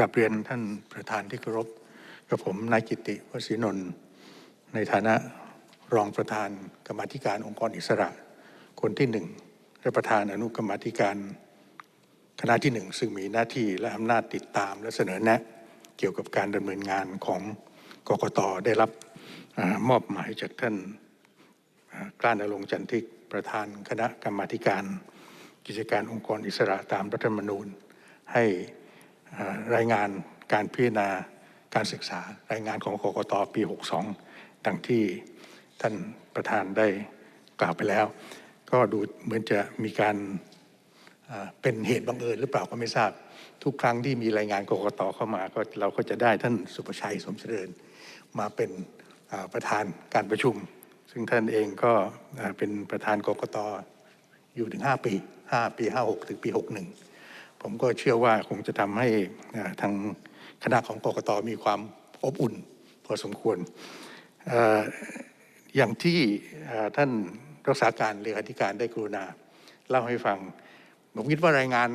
กราบเรียนท่านประธานที่เคารพกับผมนายกิติวสีนนท์ในฐานะรองประธานกรรมธิการองค์กรอิสระ คนที่หนึ่งและประธานอนุกรรมธิการคณะที่หนึ่งซึ่งมีหน้าที่และอำนาจติดตามและเสนอแนะ เกี่ยวกับการดำเนินงานของกกตได้รับอมอบหมายจากท่านกล้านรงจันทิกประธานคณะกรรมธิการ กิจการองค์กรอิสระตามรัฐธรรมนูญ ให้ รายงานการพิจารณาการศึกษารายงานของกกตปี 62 ดังที่ท่านประธานได้กล่าวไปแล้ว ก็ดูเหมือนจะมีการเป็นเหตุบังเอิญหรือเปล่าก็ไม่ทราบ ทุกครั้งที่มีรายงานกกตเข้ามาก็เราก็จะได้ท่านสุประชัยสมเจริญมาเป็นประธานการประชุม ซึ่งท่านเองก็เป็นประธานกกตอยู่ถึง 5 ปี 5 ปี 56 ถึงปี 61 ผมก็เชื่อว่าคงจะทำให้ทางคณะของกกตมีความอบอุ่นพอสมควรอย่างที่ท่านรักษาการเลขาธิการได้กรุณาเล่าให้ฟัง ผมคิดว่ารายงาน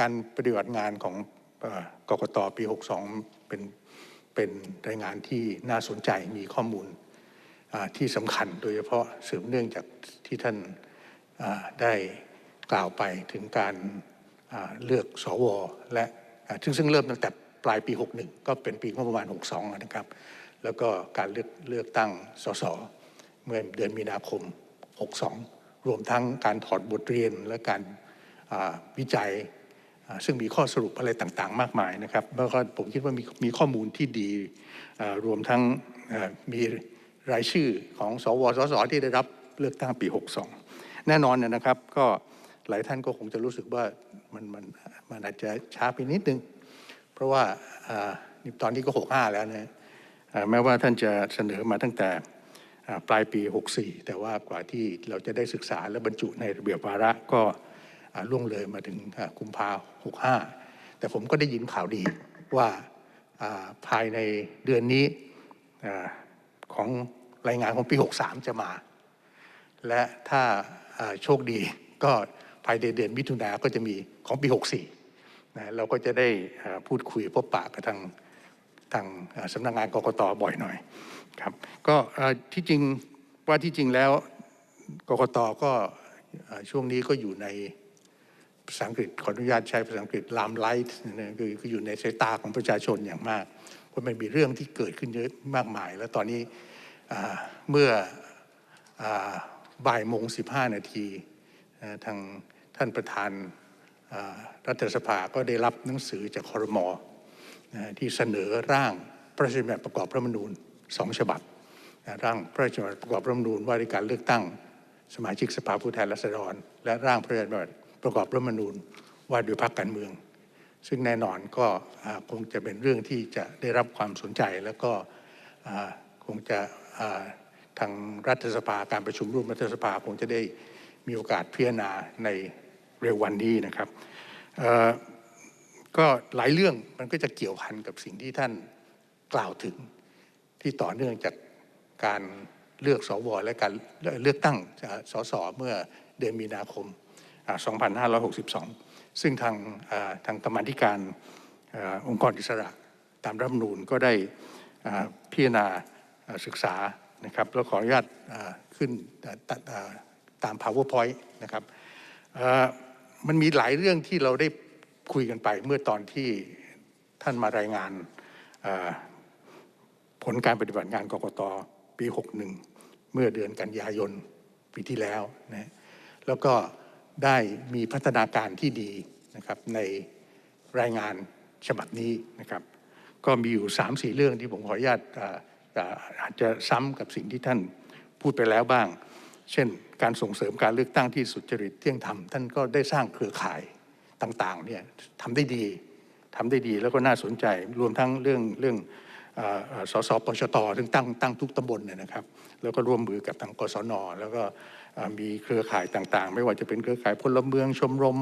การปฏิบัติงานของเอ่อกกตปี 62 เป็นเป็นรายงานที่น่าสนใจมีข้อมูลที่สำคัญโดยเฉพาะสืบเนื่องจากที่ท่านได้กล่าวไปถึงการ เลือกสวและซึ่งซึ่งเริ่มตั้งแต่ปลายปี 61 ก็เป็นปีงบประมาณ 62 นะครับ แล้วก็การเลือกเลือกตั้งสสเมื่อเดือนมีนาคม 62 รวมทั้งการถอดบทเรียนและการวิจัย ซึ่งมีข้อสรุปอะไรต่างๆ มากมายนะครับแล้วก็ผมคิดว่ามีมีข้อมูลที่ดีรวมทั้งมีรายชื่อของสวสสที่ได้รับเลือกตั้งปี 62 แน่นอนนะครับก็ หลายท่านก็คงจะรู้สึกว่ามันมันมันอาจจะช้าไปนิดนึง เพราะว่าตอนนี้ก็ 65 แล้วนะแม้ว่าท่านจะเสนอมาตั้งแต่ปลายปี 64 แต่ว่ากว่าที่เราจะได้ศึกษาและบรรจุในระเบียบวาระก็ล่วงเลยมาถึงกุมภาหกห้าแต่ผมก็ได้ยินข่าวดีว่าภายในเดือนนี้ของรายงานของปี 63 จะมา และถ้าโชคดีก็ ภายในเดือนมิถุนาก็จะมีของปี 64นะเราก็จะได้พูดคุยพบปะกับทางทางสำนักงานกกตบ่อยหน่อยครับก็ที่จริงว่าที่จริงแล้วกกตก็ช่วงนี้ก็อยู่ในภาษาอังกฤษขออนุญาตใช้ภาษาอังกฤษลามไลท์นะคือคืออยู่ในสายตาของประชาชนอย่างมากเพราะมันมีเรื่องที่เกิดขึ้นเยอะมากมาย แล้วตอนนี้เมื่ออบ่ายโมงสิบห้านาที ทางท่านประธานรัฐสภาก็ได้รับหนังสือจากคอรมอที่เสนอร่างพระราชบัญญัติประกอบรัฐธรมนูญสองฉบับ ร่างพระราชบัญญัติประกอบรัฐธรมนูญว่าด้วยการเลือกตั้งสมาชิกสภาผู้แทนราษฎร และร่างพระราชบัญญัติประกอบรัฐธรมนูญว่าด้วยพรรคการเมือง ซึ่งแน่นอนก็คงจะเป็นเรื่องที่จะได้รับความสนใจแล้วก็คงจะทางรัฐสภาการประชุมร่วมรัฐสภาคงจะได้ มีโอกาสพิจารณาในเร็ววันนี้นะครับก็หลายเรื่องมันก็จะเกี่ยวพันกับสิ่งที่ท่านกล่าวถึงที่ต่อเนื่องจากการเลือกสวและการเลือกตั้งสสเมื่อเดือนมีนาคม 2562 ซึ่งทางทางกรรมธิการอองค์กรอิสระตามรัฐธรรมนูญก็ได้พิจารณาศึกษานะครับแล้วขออนุญาตขึ้นอ่า ตาม powerpoint นะครับมันมีหลายเรื่องที่เราได้คุยกันไปเมื่อตอนที่ท่านมารายงานผลการปฏิบัติงานกกตปี 61 เมื่อเดือนกันยายนปีที่แล้วนะแล้วก็ได้มีพัฒนาการที่ดีนะครับในรายงานฉบับนี้นะครับ ก็มีอยู่ 3 4 เรื่องที่ผมขออนุญาตอาจจะซ้ำกับสิ่งที่ท่านพูดไปแล้วบ้าง เช่น การส่งเสริมการเลือกตั้งที่สุจริตเที่ยงธรรมท่านก็ได้สร้างเครือข่ายต่างๆเนี่ยทำได้ดีทำได้ดีแล้วก็น่าสนใจรวมทั้งเรื่องเรื่องเอ่อเอ่อสสปชตซึ่งตั้งตั้งทุกตำบลเนี่ยนะครับ แล้วก็ร่วมมือกับทางกศนแล้วก็มีเครือข่ายต่างๆ ไม่ว่าจะเป็นเครือข่ายพลเมืองชมรม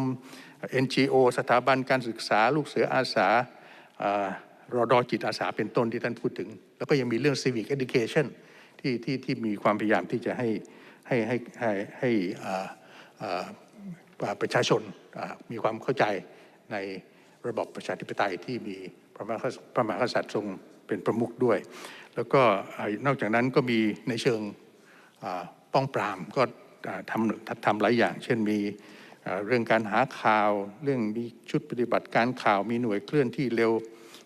NGO สถาบันการศึกษา ลูกเสืออาสาเอ่อรอดอจิตอาสาเป็นต้นที่ท่านพูดถึง แล้วก็ยังมีเรื่อง civic education ที่ที่ที่มีความพยายามที่จะให้ ให้ให้ให้ให้ประชาชนมีความเข้าใจในระบบประชาธิปไตยที่มีพระมหากษัตริย์ทรงเป็นประมุขด้วย แล้วก็นอกจากนั้นก็มีในเชิงป้องปรามก็ทำทำหลายอย่าง เช่นมีเรื่องการหาข่าว เรื่องมีชุดปฏิบัติการข่าวมีหน่วยเคลื่อนที่เร็ว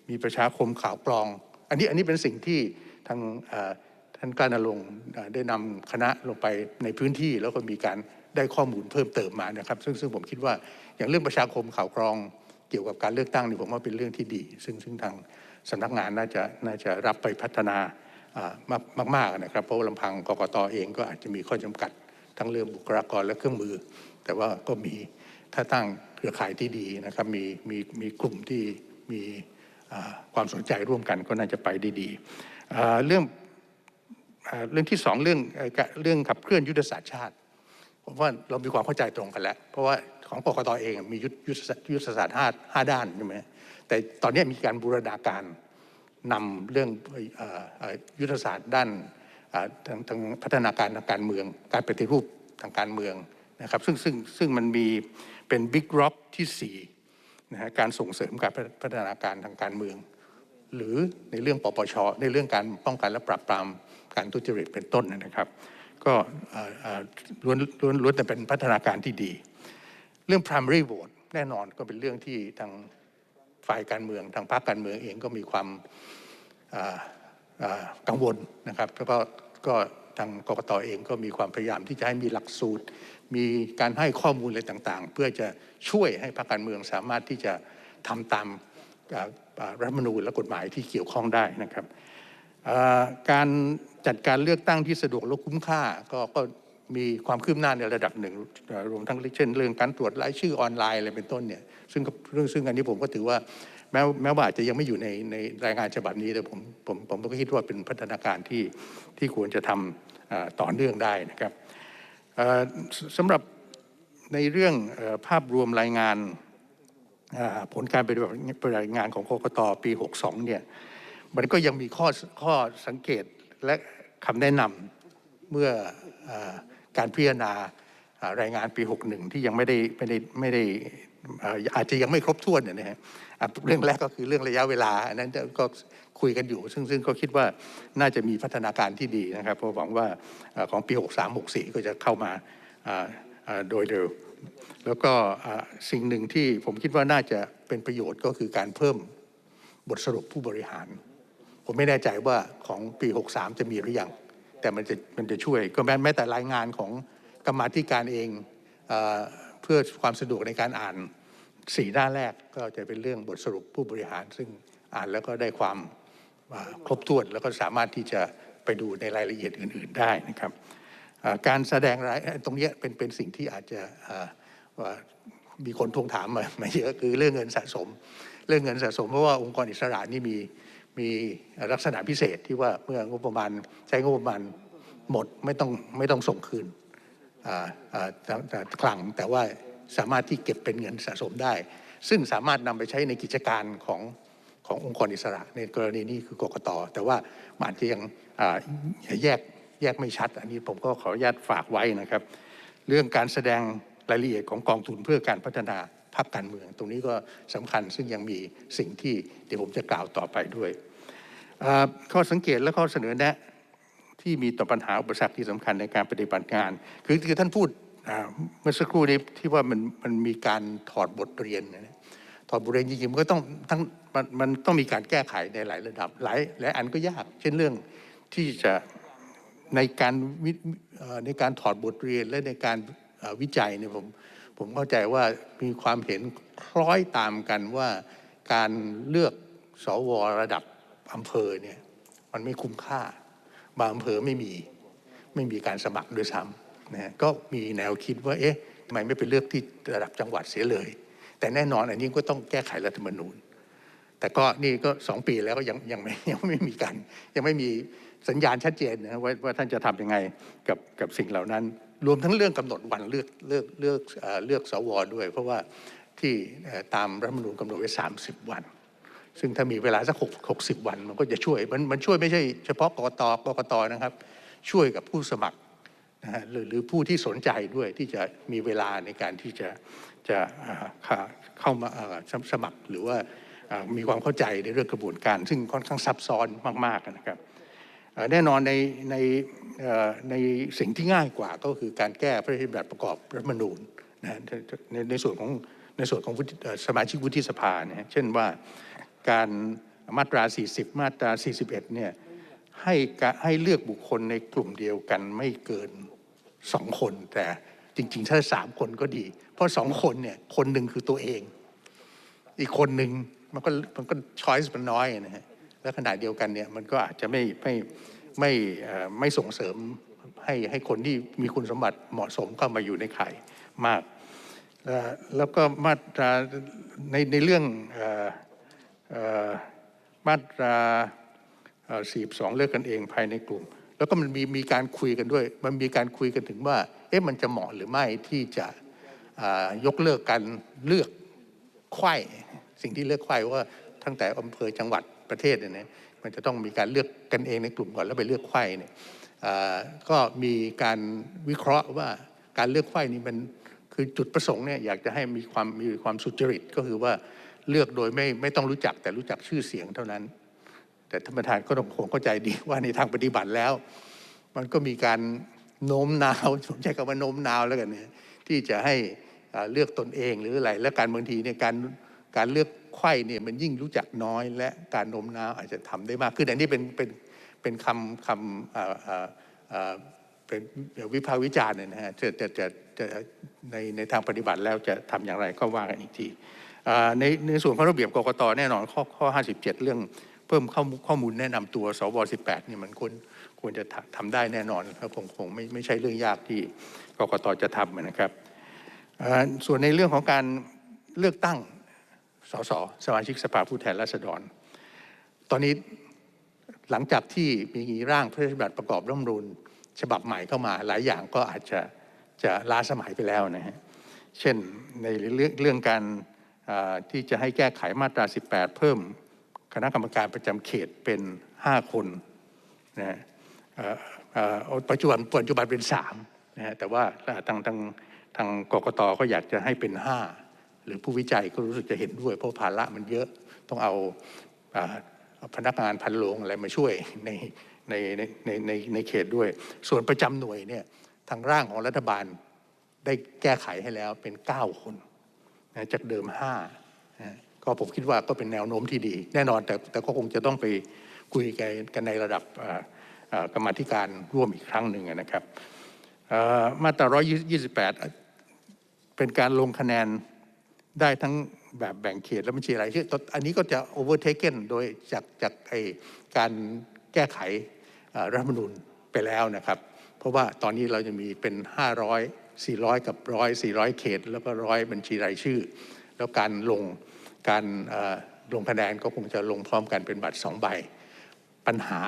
มีประชาคมข่าวกรอง อันนี้อันนี้เป็นสิ่งที่ทาง ท่านกล้านรงค์ได้นำคณะลงไปในพื้นที่แล้วก็มีการได้ข้อมูลเพิ่มเติมมานะครับ ซึ่งซึ่งผมคิดว่าอย่างเรื่องประชาคมข่าวกรองเกี่ยวกับการเลือกตั้งนี่ผมว่าเป็นเรื่องที่ดี ซึ่งซึ่งทางสำนักงานน่าจะน่าจะรับไปพัฒนามากมากนะครับ เพราะว่าลำพังกกตเองก็อาจจะมีข้อจำกัดทั้งเรื่องบุคลากรและเครื่องมือ แต่ว่าก็มีถ้าตั้งเครือข่ายที่ดีนะครับมีมีมีกลุ่มที่มีความสนใจร่วมกันก็น่าจะไปได้ดีเรื่อง เรื่องที่สองเรื่องเรื่องขับเคลื่อนยุทธศาสตร์ชาติ ผมว่าเรามีความเข้าใจตรงกันแล้ว เพราะว่าของกกตเองมียุทธยุทธศาสตร์ห้าห้าด้านใช่ไหมแต่ตอนนี้มีการบูรณาการนำเรื่องออยุทธศาสตร์ด้านทางทางพัฒนาการทางการเมือง การปฏิรูปทางการเมืองนะครับซึ่งซึ่งซึ่งมันมีเป็นบิ๊กร็อกที่สี่นะฮะการส่งเสริมการพัฒนาการทางการเมือง หรือในเรื่องปปชในเรื่องการป้องกันและปราบปราม การทุจริตเป็นต้นนะครับ ก็ล้วนล้วนล้วนแต่เป็นพัฒนาการที่ดี เรื่อง primary vote แน่นอนก็เป็นเรื่องที่ทางฝ่ายการเมือง ทางพรรคการเมืองเองก็มีความกังวลนะครับแล้วก็ก็ทางกรกตเองก็มีความพยายามที่จะให้มีหลักสูตร มีการให้ข้อมูลอะไรต่างๆ เพื่อจะช่วยให้พรรคการเมืองสามารถที่จะทำตามรัฐมนูญและกฎหมายที่เกี่ยวข้องได้นะครับ การจัดการเลือกตั้งที่สะดวกและคุ้มค่าก็ก็มีความคืบหน้าในระดับหนึ่งรวมทั้งเช่น เรื่องการตรวจรายชื่อออนไลน์อะไรเป็นต้นเนี่ยซึ่งเรื่องซึ่งอันนี้ผมก็ถือว่าแม้แม้ว่าอาจจะยังไม่อยู่ในในรายงานฉบับนี้แต่ผมผมผมก็คิดว่าเป็นพัฒนาการที่ที่ควรจะทำอ่าต่อเนื่องได้นะครับสำหรับในเรื่องภาพรวมรายงานผลการปฏิบัติปฏิบัติงานของกกตปี 62 เนี่ย มันก็ยังมีข้อข้อสังเกตและคำแนะนำเมื่ออการพิจารณารายงานปี 61 ที่ยังไม่ได้ไม่ได้ไม่ได้อาจจะยังไม่ครบถ้วนเนี่ยนะฮะเรื่องแรกก็คือเรื่องระยะเวลาอันนั้นก็คุยกันอยู่ ซึ่งซึ่งก็คิดว่าน่าจะมีพัฒนาการที่ดีนะครับเพราะหวังว่าของปี 63 64 ก็จะเข้ามาโดยเร็ว แล้วก็สิ่งหนึ่งที่ผมคิดว่าน่าจะเป็นประโยชน์ก็คือการเพิ่มบทสรุปผู้บริหาร ผมไม่แน่ใจว่าของปี 63 จะมีหรือยัง แต่มันจะมันจะช่วย ก็แม้แต่รายงานของกรรมาธิการเองเอเพื่อความสะดวกในการอ่านสี่หน้าแรกก็จะเป็นเรื่องบทสรุปผู้บริหาร ซึ่งอ่านแล้วก็ได้ความครบถ้วนแล้วก็สามารถที่จะไปดูในรายละเอียดอื่น ๆได้นะครับการแสดงรายตรงนี้เป็นเป็นสิ่งที่อาจจะมีคนทวงถามมามาเยอะคือเรื่องเงินสะสม เรื่องเงินสะสมเพราะว่าองค์กรอิสระนี่มี มีลักษณะพิเศษที่ว่าเมื่องบประมาณใช้งบประมาณหมดไม่ต้องไม่ต้องส่งคืนแต่คลังแต่ว่าสามารถที่เก็บเป็นเงินสะสมได้ ซึ่งสามารถนำไปใช้ในกิจการของขององค์กรอิสระในกรณีนี้คือกกตแต่ว่ามันอาจจะยังแยกแยกไม่ชัด อันนี้ผมก็ขออนุญาตฝากไว้นะครับ เรื่องการแสดงรายละเอียดของกองทุนเพื่อการพัฒนาภาคการเมือง ตรงนี้ก็สำคัญซึ่งยังมีสิ่งที่เดี๋ยวผมจะกล่าวต่อไปด้วย ข้อสังเกตและข้อเสนอแนะที่มีต่อปัญหาอุปสรรคที่สำคัญในการปฏิบัติงาน คือคือท่านพูดเมื่อสักครู่นี้ที่ว่ามันมันมีการถอดบทเรียนนะถอดบทเรียนจริงๆมันก็ต้องทั้งมันมันต้องมีการแก้ไขในหลายระดับหลายหลายอันก็ยาก เช่นเรื่องที่จะในการในการถอดบทเรียนและในการวิจัยเนี่ยผมผมเข้าใจว่ามีความเห็นคล้อยตามกันว่าการเลือกสวระดับ อำเภอเนี่ยมันไม่คุ้มค่า บางอำเภอไม่มีไม่มีการสมัครด้วยซ้ำนะฮะก็มีแนวคิดว่าเอ๊ะทำไมไม่ไปเลือกที่ระดับจังหวัดเสียเลย แต่แน่นอนอันนี้ก็ต้องแก้ไขรัฐธรรมนูญ แต่ก็นี่ก็สองปีแล้วก็ยังยังไม่ยังไม่มีการยังไม่มีสัญญาณชัดเจนนะว่าว่าท่านจะทำยังไงกับกับสิ่งเหล่านั้น รวมทั้งเรื่องกำหนดวันเลือกเลือกเลือกเลือกสวด้วย เพราะว่าที่ตามรัฐธรรมนูญกำหนดไว้ 30 วัน ซึ่งถ้ามีเวลาสักหกสิบวันมันก็จะช่วยมันมันช่วยไม่ใช่เฉพาะกกตกกตนะครับ ช่วยกับผู้สมัครนะฮะหรือหรือผู้ที่สนใจด้วยที่จะมีเวลาในการที่จะจะเข้ามาสสมัครหรือว่ามีความเข้าใจในเรื่องกระบวนการ ซึ่งค่อนข้างซับซ้อนมาก ๆนะครับแน่นอนในในในสิ่งที่ง่ายกว่าก็คือการแก้พระราชบัญญัติประกอบรัฐมนูญนะในในส่วนของในส่วนของสมาชิกวุฒิสภาเนี่ยเช่นว่า การมาตรา 40 มาตรา 41 เนี่ยให้ให้เลือกบุคคลในกลุ่มเดียวกันไม่เกินสองคน แต่จริง ๆ ถ้าสามคนก็ดี เพราะสองคนเนี่ยคนหนึ่งคือตัวเอง อีกคนหนึ่งมันก็มันก็ช้อยส์มันน้อยนะฮะและขณะเดียวกันเนี่ยมันก็อาจจะไม่ไม่ไม่ไม่ส่งเสริมให้ให้คนที่มีคุณสมบัติเหมาะสมเข้ามาอยู่ในข่ายมาก แล้วก็มาตราในในเรื่องอ มาตราสี่สองเลือกกันเองภายในกลุ่ม แล้วก็มันมีมีการคุยกันด้วย มันมีการคุยกันถึงว่า เอ๊ะมันจะเหมาะหรือไม่ที่จะยกเลิกการเลือกไขว้สิ่งที่เลือกไขว้ว่าตั้งแต่อำเภอจังหวัดประเทศเนี่ยนะมันจะต้องมีการเลือกกันเองในกลุ่มก่อนแล้วไปเลือกไขว้เนี่ยก็มีการวิเคราะห์ว่าการเลือกไขว้นี่มันคือจุดประสงค์เนี่ยอยากจะให้มีความมีความสุจริตก็คือว่า เลือกโดยไม่ไม่ต้องรู้จักแต่รู้จักชื่อเสียงเท่านั้น แต่ท่านประธานก็ต้องคงเข้าใจดีว่าในทางปฏิบัติแล้ว มันก็มีการโน้มน้าวผมใช้คำว่าโน้มน้าวแล้วกันเนี่ยที่จะให้เลือกตนเองหรืออะไร และการบางทีเนี่ยการการเลือกไขว้เนี่ยมันยิ่งรู้จักน้อย และการโน้มน้าวอาจจะทำได้มากขึ้นอันนี้เป็นเป็นเป็นคำคำอ่าอ่าอ่าเป็นวิพากษ์วิจารณ์เนี่ยนะฮะจะจะจะในในทางปฏิบัติแล้วจะทำอย่างไรก็ว่ากันอีกที ในในส่วนของระเบียบกรกตแน่นอนข้อข้อ 57 เรื่องเพิ่มข้อมูลข้อมูลแนะนำตัวสว18นี่มันควรควรจะทำทำได้แน่นอนครับคงคงไม่ไม่ใช่เรื่องยากที่กรกตจะทำนะครับส่วนในเรื่องของการเลือกตั้งสสสมาชิกสภาผู้แทนราษฎร ตอนนี้หลังจากที่มีร่างพระราชบัญญัติประกอบรัฐธรรมนูญฉบับใหม่เข้ามาหลายอย่างก็อาจจะจะล้าสมัยไปแล้วนะฮะเช่นในเรื่องเรื่องการ ที่จะให้แก้ไขมาตรา 18 เพิ่มคณะกรรมการประจำเขตเป็น 5 คนนะฮะเอ่อเอ่อปัจจุบันปัจจุบันเป็น3นะฮะแต่ว่าทางทางทางกกตก็อยากจะให้เป็น 5 หรือผู้วิจัยก็รู้สึกจะเห็นด้วย เพราะภาระมันเยอะต้องเอาอพนักงานพันโรงอะไรมาช่วยในในในในในในเขตด้วย ส่วนประจำหน่วยเนี่ยทางร่างของรัฐบาลได้แก้ไขให้แล้วเป็น 9 คน นะจากเดิม5นะก็ผมคิดว่าก็เป็นแนวโน้มที่ดี แน่นอนแต่แต่ก็คงจะต้องไปคุยกันกันในระดับกรรมธิการร่วมอีกครั้งหนึ่งนะครับเอ่อมาตรา 128 เป็นการลงคะแนนได้ทั้งแบบแบ่งเขตและบัญชีรายชื่อตอนอันนี้ก็จะ overtaken โดยจากจากไอการแก้ไขรัฐมนูญไปแล้วนะครับ เพราะว่าตอนนี้เราจะมีเป็น 500 400 กับ100 400 เขต แล้วก็ร้อยบัญชีรายชื่อ แล้วการลงการลงคะแนนก็คงจะลงพร้อมกันเป็นบัตรสองใบ ปัญหา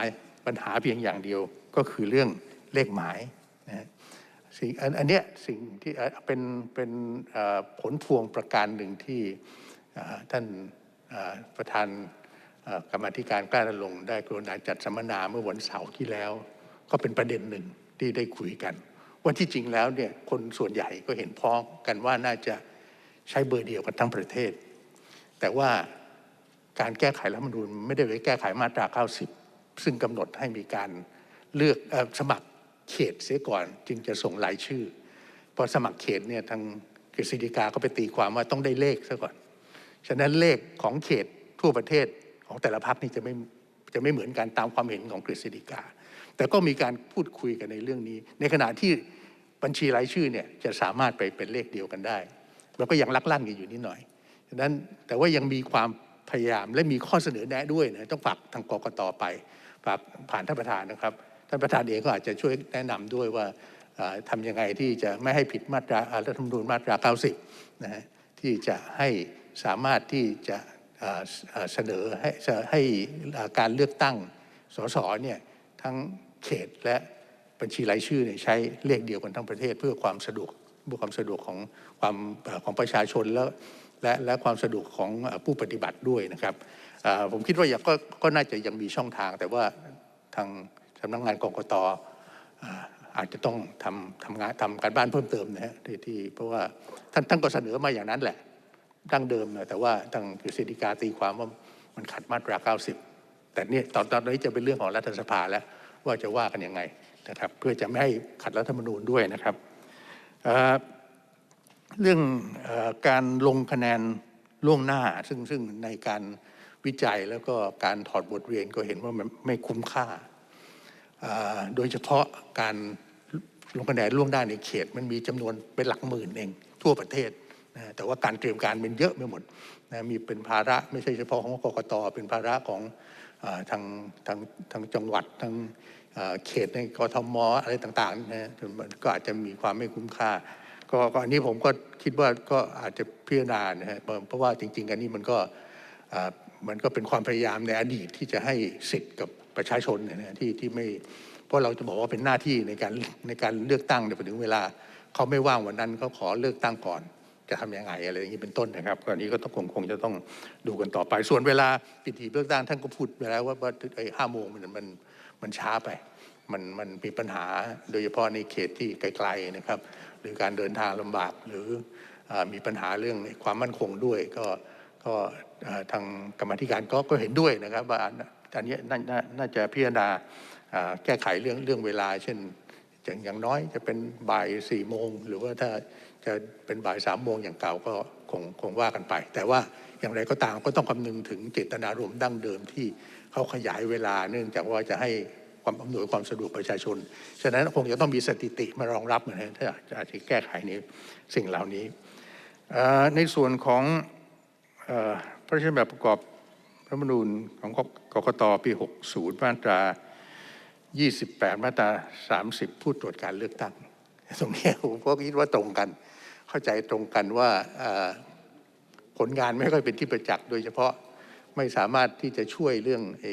ปัญหาเพียงอย่างเดียวก็คือเรื่องเลขหมายนะสิ่งอันนเนี้ยสิ่งที่เป็นเป็นผลพวงประการหนึ่งที่ท่านประธานกรรมธิการกล้าลงได้กรุณาจัดสัมมนาเมื่อวันเสาร์ที่แล้ว ก็เป็นประเด็นหนึ่งที่ได้คุยกัน ว่าที่จริงแล้วเนี่ยคนส่วนใหญ่ก็เห็นพ้องกันว่าน่าจะใช้เบอร์เดียวกันทั้งประเทศ แต่ว่าการแก้ไขรัฐธรรมนูญไม่ได้ไปแก้ไขมาตรา 90 ซึ่งกำหนดให้มีการเลือกอสมัครเขตเสียก่อน จึงจะส่งรายชื่อ พอสมัครเขตเนี่ยทางกฤษฎีกาก็ไปตีความว่าต้องได้เลขซะก่อน ฉะนั้นเลขของเขตทั่วประเทศของแต่ละพรรคนี่จะไม่ จะไม่เหมือนกันตามความเห็นของกฤษฎีกา แต่ก็มีการพูดคุยกันในเรื่องนี้ ในขณะที่บัญชีรายชื่อเนี่ยจะสามารถไปเป็นเลขเดียวกันได้แล้วก็ยังลักลั่นกันอยู่นิดหน่อยฉะนั้นแต่ว่ายังมีความพยายามและมีข้อเสนอแนะด้วยนะต้องฝากทางกกตไปฝากผ่านท่านประธานนะครับท่านประธานเองก็อาจจะช่วยแนะนำด้วยว่าเอ่อทำยังไงที่จะไม่ให้ผิดมาตรารัฐธรรมนูญมาตรา 90 นะฮะที่จะให้สามารถที่จะ เสนอให้ให้การเลือกตั้งสสเนี่ยทั้งเขตและบัญชีรายชื่อเนี่ยใช้เลขเดียวกันทั้งประเทศ เพื่อความสะดวกเพื่อความสะดวกของความของประชาชนแล้วและและความสะดวกของผู้ปฏิบัติด้วยนะครับผมคิดว่าก็ก็น่าจะยังมีช่องทาง แต่ว่าทางสำนักงานกรกตอาจจะต้องทำทำงานทำการบ้านเพิ่มเติมนะฮะที่ที่เพราะว่าท่านท่านก็เสนอมาอย่างนั้นแหละ ดั้งเดิมนะแต่ว่าทางกฤษฎีกาตีความว่ามันขัดมาตรา 90 แต่เนี่ยตอนตอนนี้จะเป็นเรื่องของรัฐสภาแล้วว่าจะว่ากันยังไงนะครับ เพื่อจะไม่ให้ขัดรัฐธรรมนูญด้วยนะครับเเรื่องอการลงคะแนนล่วงหน้า ซึ่งซึ่งในการวิจัยแล้วก็การถอดบทเรียนก็เห็นว่ามันไม่คุ้มค่าอ่าโดยเฉพาะการลงคะแนนล่วงหน้าในเขต มันมีจำนวนเป็นหลักหมื่นเองทั่วประเทศ นะแต่ว่าการเตรียมการมันเยอะไปหมดนะมีเป็นภาระไม่ใช่เฉพาะของกกตเป็นภาระของอทางทางทางจังหวัดทางเขตในกทมอะไรต่างๆนะมันก็อาจจะมีความไม่คุ้มค่าก็อันนี้ผมก็คิดว่าก็อาจจะพิจารณานะฮะเพราะว่าจริง ๆ อันนี้มันก็มันก็เป็นความพยายามในอดีตที่จะให้สิทธิ์กับประชาชนเนี่ยนะที่ที่ไม่เพราะเราจะบอกว่าเป็นหน้าที่ในการในการเลือกตั้งเนี่ยพอถึงเวลาเขาไม่ว่างวันนั้นเขาขอเลือกตั้งก่อน จะทำยังไงอะไรอย่างนี้เป็นต้นนะครับก็อันนี้ก็ต้องคงคงจะต้องดูกันต่อไป ส่วนเวลาปิดหีบเลือกตั้งท่านก็พูดไปแล้วว่าว่าไอ้ห้าโมงมันมันมันช้าไป มันมันมีปัญหาโดยเฉพาะในเขตที่ไกลๆนะครับ หรือการเดินทางลำบากหรืออมีปัญหาเรื่องความมั่นคงด้วย ก็ก็ทางกรรมธิการก็ก็เห็นด้วยนะครับว่าอันนี้น่าน่าน่าจะพิจารณาอ่าแก้ไขเรื่องเรื่องเวลา เช่นอย่างอย่างน้อยจะเป็นบ่ายสี่โมงหรือว่าถ้า จะเป็นบ่ายสามโมงอย่างเก่าก็คงคงว่ากันไป แต่ว่าอย่างไรก็ตามก็ต้องคำนึงถึงเจตนารมณ์ดั้งเดิมที่เขาขยายเวลาเนื่องจากว่าจะให้ความอำนวยความสะดวกประชาชน ฉะนั้นคงจะต้องมีสถิติมารองรับนะฮะถ้าอาจจะแก้ไขในสิ่งเหล่านี้ ในส่วนของอพระราชบัญญัติประกอบรัฐธรรมนูญของกกตปี 60 มาตรา 28 มาตรา 30 ผู้ตรวจการเลือกตั้ง ตรงนี้ผมก็คิดว่าตรงกัน เข้าใจตรงกันว่าผลงานไม่ค่อยเป็นที่ประจักษ์โดยเฉพาะไม่สามารถที่จะช่วยเรื่องไอ้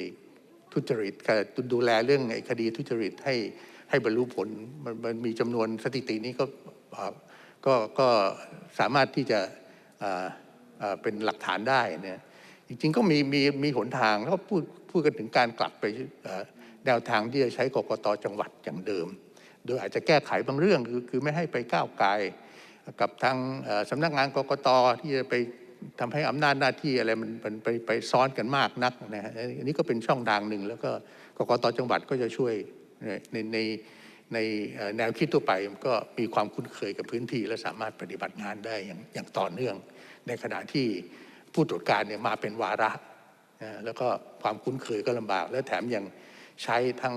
ทุจริตกับดูแลเรื่องไอ้คดีทุจริตให้ให้บรรลุผลมันมันมีจำนวนสถิตินี้ก็ก็ก็สามารถที่จะเป็นหลักฐานได้เนี่ยจริงๆก็มีมีมีหนทางเขาพูดพูดกันถึงการกลับไปแนวทางที่จะใช้กกตจังหวัดอย่างเดิม โดยอาจจะแก้ไขบางเรื่องคือคือไม่ให้ไปก้าวไกล กับทางสำนักงานกกตที่จะไปทำให้อำนาจหน้าที่อะไรมันไปไปซ้อนกันมากนักนะฮะอันนี้ก็เป็นช่องทางหนึ่ง แล้วก็กกตจังหวัดก็จะช่วยในในในแนวคิดทั่วไปก็มีความคุ้นเคยกับพื้นที่ และสามารถปฏิบัติงานได้อย่างอย่างต่อเนื่อง ในขณะที่ผู้ตรวจการเนี่ยมาเป็นวาระนะแล้วก็ความคุ้นเคยก็ลำบาก และแถมยังใช้ทั้ง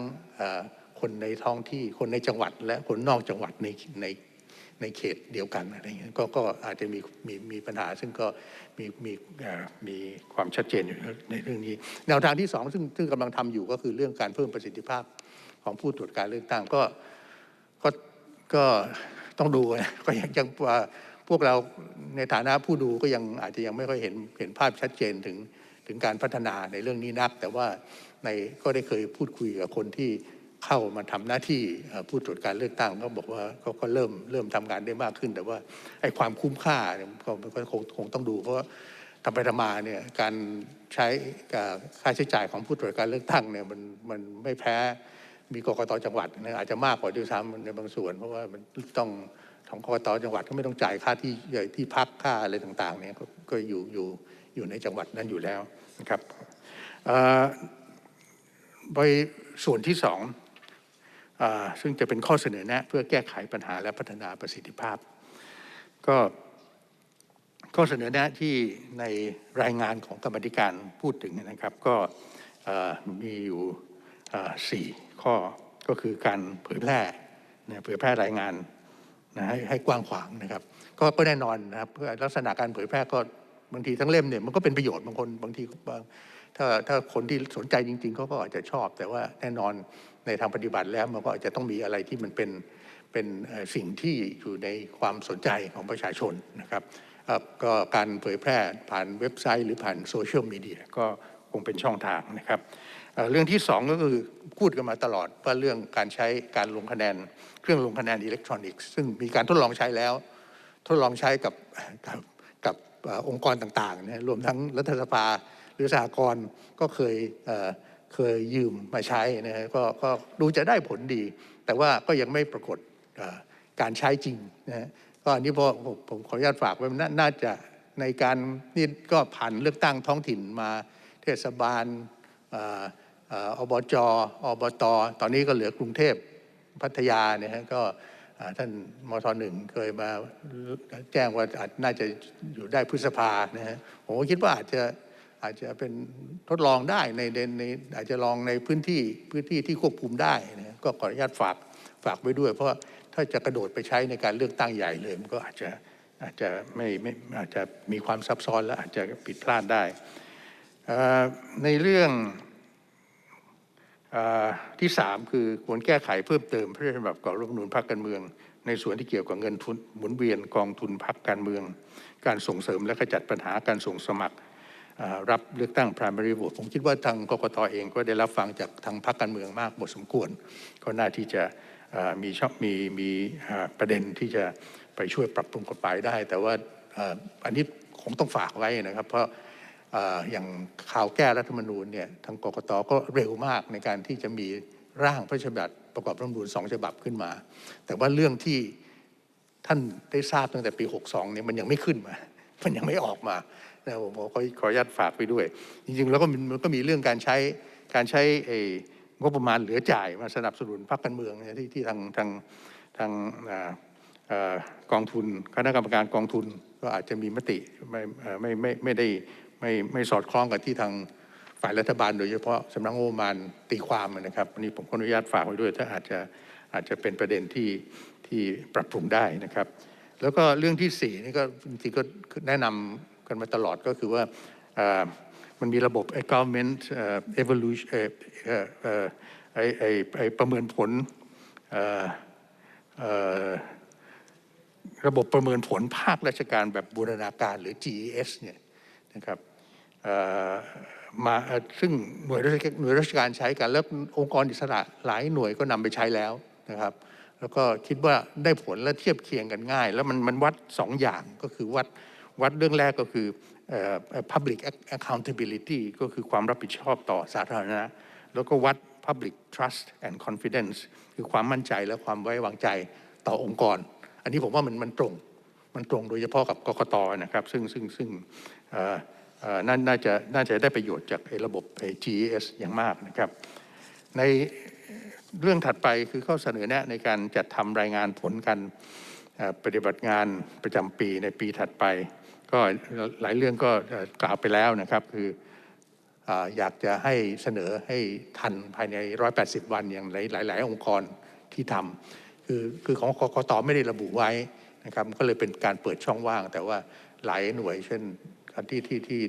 คนในท้องที่คนในจังหวัด และคนนอกจังหวัดในใน ในเขตเดียวกันอะไรเงี้ยก็ก็อาจจะมีมีมีปัญหา ซึ่งก็มีมีมีความชัดเจนอยู่ในเรื่องนี้ แนวทางที่สองซึ่งซึ่งกำลังทำอยู่ก็คือเรื่องการเพิ่มประสิทธิภาพของผู้ตรวจการเลือกตั้งก็ก็ก็ต้องดูนะก็ยังยังพวกเราในฐานะผู้ดูก็ยังอาจจะยังไม่ค่อยเห็นเห็นภาพชัดเจนถึงถึงการพัฒนาในเรื่องนี้นัก แต่ว่าในก็ได้เคยพูดคุยกับคนที่ เข้ามาทำหน้าที่ผู้ตรวจการเลือกตั้งก็บอกว่าก็ก็เริ่มเริ่มทำงานได้มากขึ้น แต่ว่าไอ้ความคุ้มค่าเนี่ยก็คงคงต้องดู เพราะว่าทำไปทำมาเนี่ยการใช้ค่าใช้จ่ายของผู้ตรวจการเลือกตั้งเนี่ยมันมันไม่แพ้มีกรกตจังหวัดนะอาจจะมากกว่าด้วยซ้ำในบางส่วน เพราะว่ามันต้องของกรกตจังหวัดก็ไม่ต้องจ่ายค่าที่ที่พักค่าอะไรต่างๆเนี่ยก็อยู่อยู่อยู่ในจังหวัดนั้นอยู่แล้วนะครับไปส่วนที่สอง ซึ่งจะเป็นข้อเสนอแนะ เพื่อแก้ไขปัญหาและพัฒนาประสิทธิภาพ ก็ข้อเสนอแนะที่ในรายงานของกรรมธิการพูดถึงนะครับ ก็มีอยู่สี่ข้อก็คือการเผยแพร่เผยแพร่รายงานนะให้ให้กว้างขวางนะครับ ก็ก็แน่นอนนะครับเพื่อลักษณะการเผยแพร่ก็บางทีทั้งเล่มเนี่ยมันก็เป็นประโยชน์บางคนบางทีบางถ้าถ้าคนที่สนใจจริงๆเขาก็อาจจะชอบ แต่ว่าแน่นอน ในทางปฏิบัติแล้วมันก็อาจจะต้องมีอะไรที่มันเป็นเป็นสิ่งที่อยู่ในความสนใจของประชาชนนะครับก็การเผยแพร่ผ่านเว็บไซต์หรือผ่านโซเชียลมีเดียก็คงเป็นช่องทางนะครับเรื่องที่สองก็คือพูดกันมาตลอดว่าเรื่องการใช้การลงคะแนน เครื่องลงคะแนนอิเล็กทรอนิกส์ซึ่งมีการทดลองใช้แล้ว ทดลองใช้กับกับกับเอ่อองค์กรต่างๆนะรวมทั้งรัฐสภาหรือสหกรณ์ก็เคย เคยยืมมาใช้นะฮะกก็ดูจะได้ผลดี แต่ว่าก็ยังไม่ปรากฏการใช้จริงนะฮะก็อันนี้พอผมผมขออนุญาตฝากไว้นน่าจะในการนี่ก็ผ่านเลือกตั้งท้องถิ่นมาเทศบาลเอ่อเอ่อบจอบต ตอนนี้ก็เหลือกรุงเทพพัทยาเนี่ยฮะก็ท่านมทหนึ่งเคยมาแจ้งว่าอาจน่าจะอยู่ได้พฤษภานะฮะผมคิดว่าอาจจะ อาจจะเป็นทดลองได้ในในในอาจจะลองในพื้นที่พื้นที่ที่ควบคุมได้นะก็ขออนุญาตฝากฝากไว้ด้วย เพราะว่าถ้าจะกระโดดไปใช้ในการเลือกตั้งใหญ่เลยมันก็อาจจะอาจจะไม่ไม่อาจจะมีความซับซ้อนและอาจจะผิดพลาดได้ในเรื่องอที่สามคือควรแก้ไขเพิ่มเติมพระราชบัญญัติก่อรัฐธรรมนูญพรรคการเมือง ในส่วนที่เกี่ยวกับเงินทุนหมุนเวียนกองทุนพรรคการเมือง การส่งเสริมและขจัดปัญหาการส่งสมัคร รับเลือกตั้ง primary vote ผมคิดว่าทางกกตเองก็ได้รับฟังจากทางพรรคการเมืองมากพอสมควร ก็น่าที่จะมีชองมีมีประเด็นที่จะไปช่วยปรับปรุงกฎหมายได้ แต่ว่าอันนี้คงต้องฝากไว้นะครับ เพราะเอ่ออย่างข่าวแก้รัฐธรรมนูญเนี่ยทางกกตก็เร็วมากในการที่จะมีร่างพระราชบัญญัติประกอบรัฐธรรมนูญสองฉบับขึ้นมา แต่ว่าเรื่องที่ท่านได้ทราบตั้งแต่ปี 62เนี่ยมันยังไม่ขึ้นมา มันยังไม่ออกมา นะผมขอขออนุญาตฝากไปด้วย จริงๆ แล้วก็มันก็มีเรื่องการใช้การใช้เอองบประมาณเหลือจ่ายมาสนับสนุนพรรคการเมืองเนี่ยที่ที่ทางทางทางกองทุนคณะกรรมการกองทุนก็อาจจะมีมติไม่ไม่ไม่ไม่ได้ไม่ไม่สอดคล้องกับที่ทางฝ่ายรัฐบาลโดยเฉพาะสำนักงบประมาณตีความนะครับอันนี้ผมขออนุญาตฝากไว้ด้วย ถ้าอาจจะอาจจะเป็นประเด็นที่ที่ปรับปรุงได้นะครับ แล้วก็เรื่องที่สี่นี่ก็จริงๆก็แนะนำ กันมาตลอดก็คือว่ามันมีระบบไอ้ government เอ่อ evolution เอ่อเอ่อเออไอ้ไอ้ไอ้ประเมินผลระบบประเมินผลภาคราชการแบบบูรณาการหรือ GES เนี่ยนะครับมาซึ่งหน่วยราชการหน่วยราชการใช้กันแล้วองค์กรอิสระหลายหน่วยก็นำไปใช้แล้วนะครับ แล้วก็คิดว่าได้ผลและเทียบเคียงกันง่าย แล้วมันมันวัดสองอย่างก็คือวัด วัดเรื่องแรกก็คือ public accountability ก็คือความรับผิดชอบต่อสาธารณะ แล้วก็วัด public trust and confidence คือความมั่นใจและความไว้วางใจต่อองค์กร อันนี้ผมว่ามันมันตรง มันตรงโดยเฉพาะกับกกตนะครับ ซึ่งซึ่งซึ่งน่าน่าจะน่าจะได้ประโยชน์จากระบบ GES อย่างมากนะครับ ในเรื่องถัดไปคือข้อเสนอแนะในการจัดทำรายงานผลการปฏิบัติงานประจำปีในปีถัดไป ก็หลายเรื่องก็กล่าวไปแล้วนะครับ คืออยากจะให้เสนอให้ทันภายใน 180 วันอย่างหลายหลาย ๆ องค์กรที่ทำคือคือของกกตไม่ได้ระบุไว้นะครับก็เลยเป็นการเปิดช่องว่าง แต่ว่าหลายหน่วยเช่นที่ที่ที่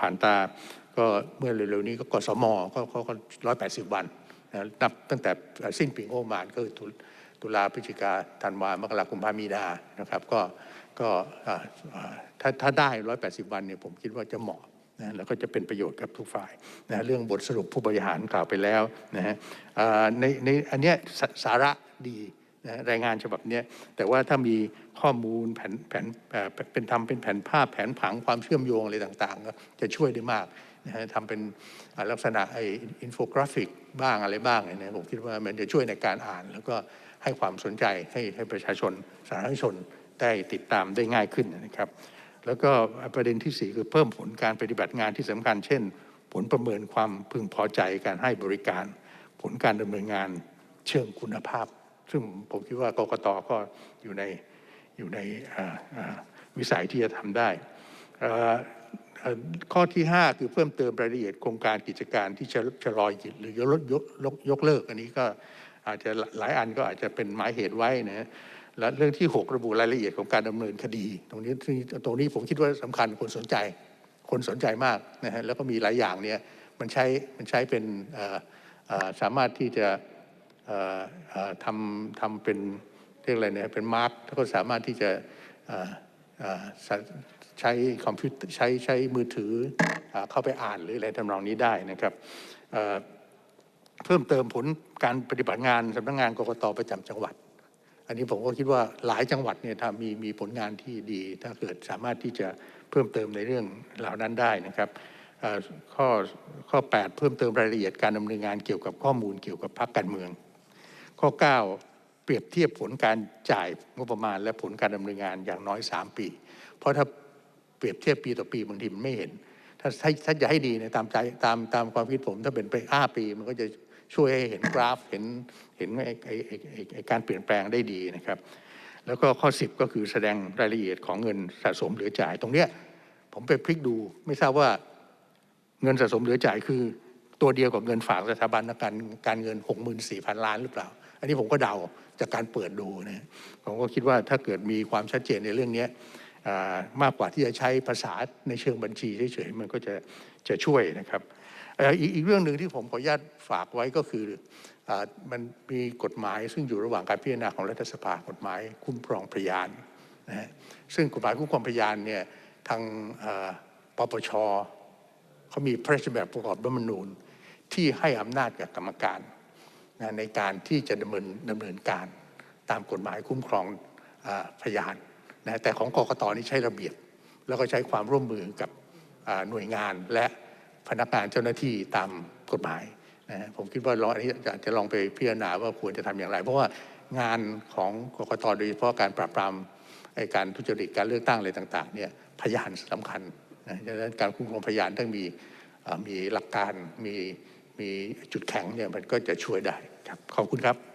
ผ่านตา ก็เมื่อเร็วๆนี้ก็กสมก็เขาก็ร้อยแปดสิบวันนะนับตั้งแต่สิ้นปีงบประมาณก็คือตุตุลาพฤศจิกาธันวามกราคมพามีนานะครับ ก็ ก็ถ้าถ้าได้ร้อยแปดสิบวันเนี่ยผมคิดว่าจะเหมาะนะแล้วก็จะเป็นประโยชน์กับทุกฝ่ายนะเรื่องบทสรุปผู้บริหารกล่าวไปแล้วนะฮะในในอันเนี้ยสาสาระดีนะรายงานฉบับเนี้ยแต่ว่าถ้ามีข้อมูลแผนแผนเป็นทำเป็นแผนภาพแผนผังความเชื่อมโยงอะไรต่างๆก็จะช่วยได้มากนะฮะทำเป็นลักษณะไออินโฟกราฟิกบ้างอะไรบ้างเนี่ยผมคิดว่ามันจะช่วยในการอ่าน แล้วก็ให้ความสนใจให้ให้ประชาชนสาธารณชน ได้ติดตามได้ง่ายขึ้นนะครับ แล้วก็ประเด็นที่สี่คือเพิ่มผลการปฏิบัติงานที่สำคัญ เช่น ผลประเมินความพึงพอใจการให้บริการ ผลการดำเนินงานเชิงคุณภาพ ซึ่งผมคิดว่ากกตก็อยู่ในอยู่ในวิสัยที่จะทำได้ข้อที่ 5 คือเพิ่มเติมรายละเอียดโครงการกิจการที่จะชะลอยหรือยกยกยกเลิก อันนี้ก็อาจจะหลายอันก็อาจจะเป็นหมายเหตุไว้นะฮะ และเรื่องที่ 6 ระบุรายละเอียดของการดำเนินคดี ตรงนี้ตรงนี้ผมคิดว่าสำคัญคนสนใจ คนสนใจมากนะฮะแล้วก็มีหลายอย่างเนี่ยมันใช้มันใช้เป็นสามารถที่จะทำทำเป็นเรียกอะไรเนี่ยเป็นมาร์กแล้วก็สามารถที่จะใช้คอมพิวเตอร์ใช้ใช้มือถืออเข้าไปอ่านหรืออะไรทำนองนี้ได้นะครับเพิ่มเติมผลการปฏิบัติงานสำนักงานกรกตประจำจังหวัด อันนี้ผมก็คิดว่าหลายจังหวัดเนี่ยถ้ามีมีผลงานที่ดี ถ้าเกิดสามารถที่จะเพิ่มเติมในเรื่องเหล่านั้นได้นะครับเอ่อข้อข้อ 8 เพิ่มเติมรายละเอียดการดำเนินงานเกี่ยวกับข้อมูลเกี่ยวกับพรรคการเมือง ข้อ 9 เปรียบเทียบผลการจ่ายงบประมาณ และผลการดำเนินงานอย่างน้อย 3 ปี เพราะถ้าเปรียบเทียบปีต่อปีบางทีมันไม่เห็น ถ้าถ้าถ้าจะให้ดีเนี่ยตามใจตามตามความคิดผม ถ้าเป็นไปห้าปีมันก็จะ ช่วยให้เห็นกราฟเห็นเห็นไอ้ไอ้ไอ้การเปลี่ยนแปลงได้ดีนะครับ แล้วก็ข้อ 10 ก็คือแสดงรายละเอียดของเงินสะสมเหลือจ่ายตรงเนี้ยผมไปพลิกดูไม่ทราบว่าเงินสะสมเหลือจ่ายคือ ตัวเดียวกับเงินฝากสถาบันการการเงิน 64,000 ล้านหรือเปล่า อันนี้ผมก็เดาจากการเปิดดูนะผมก็คิดว่าถ้าเกิดมีความชัดเจนในเรื่องนี้มากกว่าที่จะใช้ภาษาในเชิงบัญชีเฉยๆมันก็จะจะช่วยนะครับ อีกอีกเรื่องหนึ่งที่ผมขออนุญาตฝากไว้ก็คืออมันมีกฎหมาย ซึ่งอยู่ระหว่างการพิจารณาของรัฐสภากฎหมายคุ้มครองพยานนะฮะซึ่งกฎหมายคุ้มครองพยานเนี่ยทางปปชเขามีพระราชบัญญัติประกอบรัฐธรรมนูญที่ให้อำนาจกับกรรมการนะในการที่จะดำเนินดำเนินการตามกฎหมายคุ้มครองอพยานนะแต่ของกกตนี่ใช้ระเบียบ แล้วก็ใช้ความร่วมมือกับหน่วยงานและ พนักงานเจ้าหน้าที่ตามกฎหมายนะฮะผมคิดว่าลองอันนี้อยากจะลองไปพิจารณาว่าควรจะทำอย่างไร เพราะว่างานของกกตโดยเฉพาะการปราบปรามไอการทุจริตการเลือกตั้งอะไรต่างๆเนี่ยพยานสำคัญนะดังนั้นการคุ้มครองพยานต้องมีมีหลักการมีมีจุดแข็งเนี่ยมันก็จะช่วยได้ครับขอบคุณครับ